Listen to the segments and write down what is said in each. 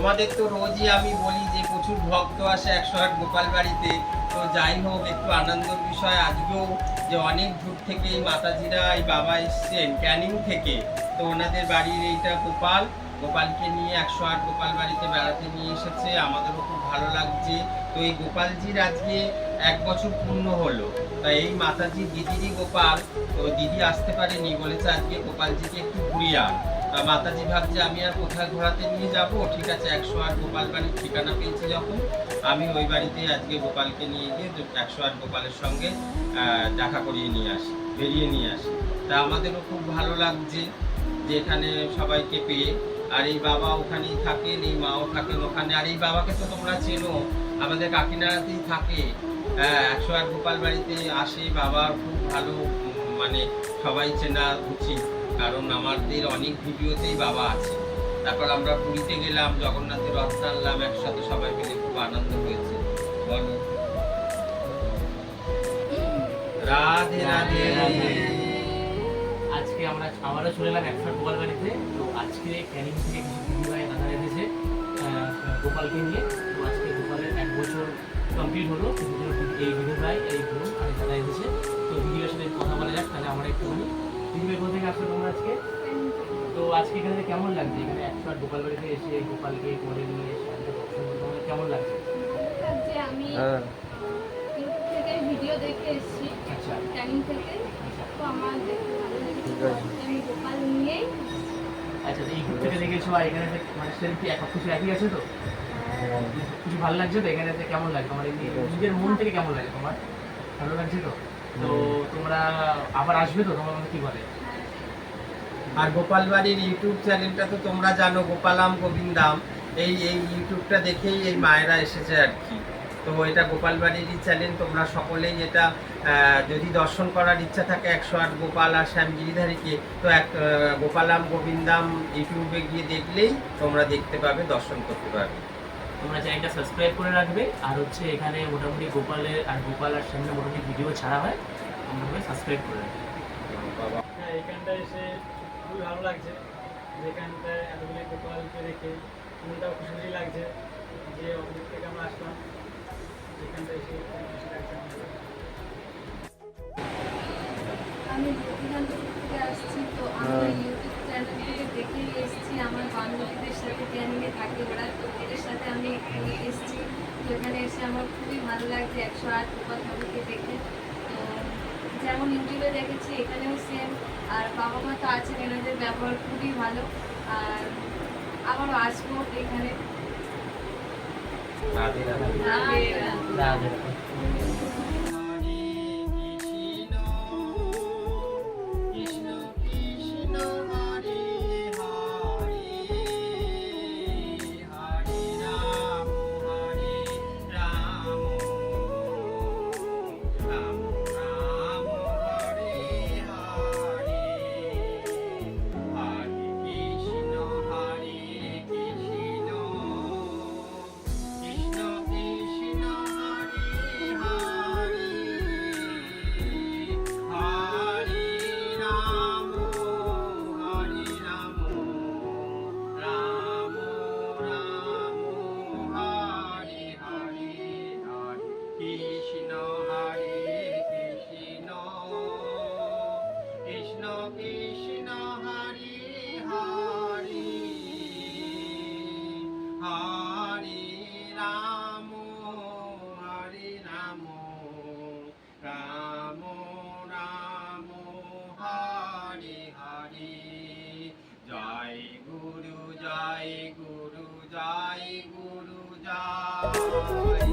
তোমাদের তো রোজই আমি বলি যে প্রচুর ভক্ত আসে একশো আট গোপাল বাড়িতে। তো যাই হোক, একটু আনন্দের বিষয়। আজকেও যে অনেক দূর থেকে এই মাতাজিরা, এই বাবা এসছেন ক্যানিং থেকে। তো ওনাদের বাড়ির এইটা গোপাল। গোপালকে নিয়ে একশো আট গোপাল বাড়িতে বেড়াতে নিয়ে এসেছে। আমাদেরও খুব ভালো লাগছে। তো এই গোপালজির আজকে এক বছর পূর্ণ হলো। তা এই মাতাজি দিদিরই গোপাল। তো দিদি আসতে পারেনি বলেছে আজকে গোপালজিকে একটু ঘুরিয়ে আন। মাতাজি ভাবছে, আমি আর কোথায় ঘোরাতে নিয়ে যাব? ঠিক আছে, একশো আট গোপাল বাড়ির ঠিকানা পেয়েছি যখন। আমি ওই বাড়িতে আজকে গোপালকে নিয়ে গিয়ে একশো আট গোপালের সঙ্গে দেখা করিয়ে নিয়ে আসি, বেরিয়ে নিয়ে আসি। তা আমাদেরও খুব ভালো লাগছে যে এখানে সবাইকে পেয়ে। আর এই বাবা ওখানেই থাকেন, এই মাও থাকেন ওখানে। আর এই বাবাকে তো তোমরা চেনো, আমাদের কাকিনাড়াতেই থাকে। হ্যাঁ একশো আট গোপাল বাড়িতে আসে বাবার খুব ভালো মানে সবাই চেনা, উচিত। কারণ আমাদের অনেক ভিডিওতেই বাবা আছে। তারপর আমরা পুরীতে গেলাম জগন্নাথের রথ টানলাম একসাথে সবাই মিলে খুব আনন্দ হয়েছে। বলো। রাধে রাধে আজকে আমরা আবারও চলে এলাম একশো গোপাল বাড়িতে তো আজকে ক্যানিং থেকে কিছু দিদি দাদা এসেছে গোপালকে নিয়ে। তো আজকে গোপালের এক বছর কমপ্লিট হলো। এই ভাই এই বোন আর দাদা এসেছে তো দিদিভাইয়ের সাথে কথা বলা যাক তাহলে আমরা একটুখানি ভাই কোথা থেকে আসলে তোমরা আজকে? তো আজকে এখানে কেমন লাগছে? এখানে একশো আট গোপাল বাড়িতে এসে গোপালকে কোলে নিয়ে এসে তোমাদের কেমন লাগছে? আমি হ্যাঁ। থেকে ভিডিও দেখে এসেছি আচ্ছা। থেকে। আচ্ছা। তো আমার দেখতে ভালো লেগেছে। আমি গোপাল নিয়েই আচ্ছা এই গ্রুপ থেকে দেখেছ আর এখানে মানে সেলফি এক কিছু একই আছে তো? কিছু ভালো লাগছে তো? এখানে এসে কেমন লাগে তোমার নিজের মন থেকে কেমন লাগে তোমার? ভালো লাগছে তো? তো তোমরা আবার আসবে তো? তোমার কি বলে? আর গোপাল বাড়ির ইউটিউব চ্যানেলটা তো তোমরা জানো, গোপালাম গোবিন্দাম এই এই ইউটিউবটা দেখেই এই মায়েরা এসেছে আর কি। তো এটা গোপাল বাড়িরই চ্যানেল, তোমরা সকলেই এটা যদি দর্শন করার ইচ্ছা থাকে একশো আট গোপাল আর শ্যাম গিরিধারীকে, তো এক গোপালাম গোবিন্দাম ইউটিউবে গিয়ে দেখলেই তোমরা দেখতে পাবে, দর্শন করতে পারবে। তোমরা চ্যানেলটা সাবস্ক্রাইব করে রাখবে। আর হচ্ছে এখানে মোটামুটি গোপালের আর গোপাল আর সামনে মোটামুটি ভিডিও ছাড়া হয় তোমরা সাবস্ক্রাইব করে রাখবে। হ্যাঁ এখানটা এসে খুবই ভালো লাগছে। যেখানটায় এতগুলি গোপালকে দেখে মনটাও খুশি লাগছে যে অনেক থেকে আমরা আসলাম যেখানটা এসে খুশি লাগছে আমি থেকে আসছি তো আমি থেকে দেখেই এসেছি আমার বান্ধবীদের সাথে ক্যানিংয়ে থাকে ওরা তো এদের সাথে আমি এখানে এসেছি। তো এখানে এসে আমার খুবই ভালো লাগছে একশো আট ঠাকুরকে দেখে। তো যেমন ইউটিউবে দেখেছি এখানেও সেম আর বাবা মা তো আছেন এনাদের ব্যবহার খুবই ভালো। আর আবারও আসব এখানে। গুরু জয়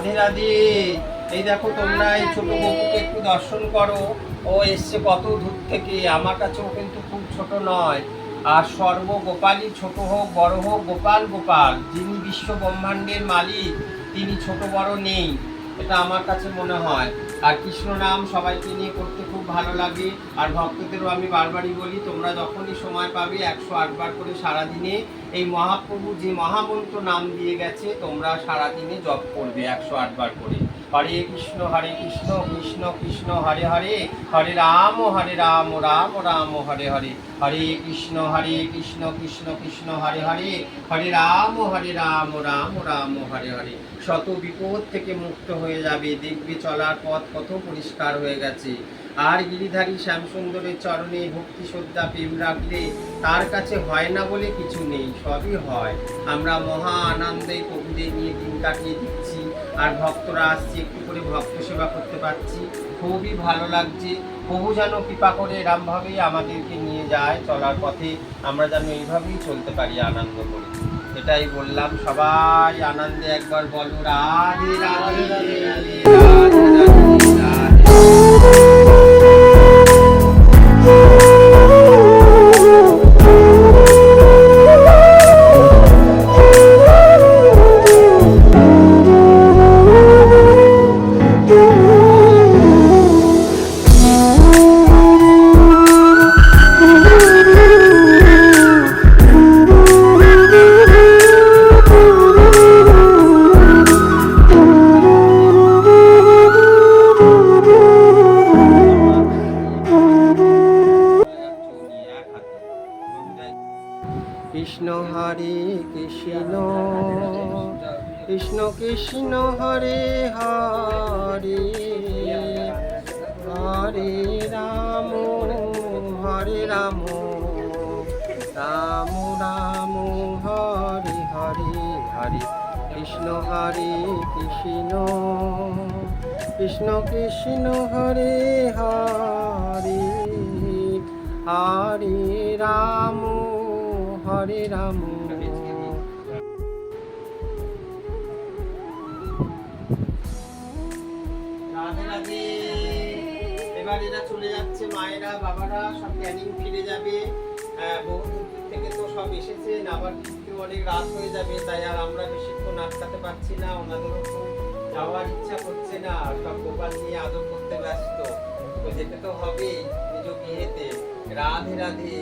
রাধে রাধে। এই দেখো তোমরা এই ছোট বকুকে একটু দর্শন করো। ও এসছে কত দূর থেকে, আমার কাছেও কিন্তু খুব ছোট নয়। আর সর্ব গোপালই ছোট হোক, বড় হোক, গোপাল গোপাল। যিনি বিশ্ব ব্রহ্মাণ্ডের মালিক, তিনি ছোট বড় নেই। এটা আমার কাছে মনে হয়। আর কৃষ্ণ নাম সবাইকে নিয়ে করতে খুব ভালো লাগে। আর ভক্তদেরও আমি বারবারই বলি, তোমরা যখনই সময় পাবে একশো আটবার করে সারাদিনে এই মহাপ্রভু যে মহামন্ত্র নাম দিয়ে গেছে, তোমরা সারাদিনে জপ করবে একশো আটবার করে। হরে কৃষ্ণ হরে কৃষ্ণ কৃষ্ণ কৃষ্ণ, হরে হরে হরে রাম হরে রাম রাম রাম, হরে হরে হরে কৃষ্ণ হরে কৃষ্ণ কৃষ্ণ কৃষ্ণ, হরে হরে হরে রাম হরে রাম রাম রাম, হরে হরে। শত বিপদ থেকে মুক্ত হয়ে যাবে দেখবে চলার পথ কত পরিষ্কার হয়ে গেছে। আর গিরিধারী শ্যামসুন্দরের চরণে ভক্তি শ্রদ্ধা প্রেম রাখলে তার কাছে হয় না বলে কিছু নেই, সবই হয়। আমরা মহা আনন্দে প্রভুদের নিয়ে দিন কাটিয়ে দিচ্ছি আর ভক্তরা আসছে, একটু করে ভক্ত সেবা করতে পারছি। খুবই ভালো লাগছে। প্রভু যেন কৃপা করে এরমভাবেই আমাদেরকে নিয়ে যায় চলার পথে, আমরা যেন এইভাবেই চলতে পারি আনন্দ করে। এটাই বললাম। সবাই আনন্দে একবার বলো, রাধে রাধে রাধে রাধে রাধে কৃষ্ণ হরে কৃষ্ণ কৃষ্ণ কৃষ্ণ হরে হরে হরে রাম হরে রাম। এবার চলে যাচ্ছে মায়েরা বাবারা সব ক্যানিং ফিরে যাবে। আহ, বহু দূর দূর থেকে তো সব এসেছেন আবার কিন্তু অনেক রাত হয়ে যাবে, তাই আর আমরা বেশিক্ষণ আটকাতে পারছি না, ওনাদেরও যাওয়ার ইচ্ছা করছে না সব গোপাল নিয়ে আদর করতে ব্যস্ত। তো যেতে তো হবেই নিজ বিয়েতে। রাধে রাধে।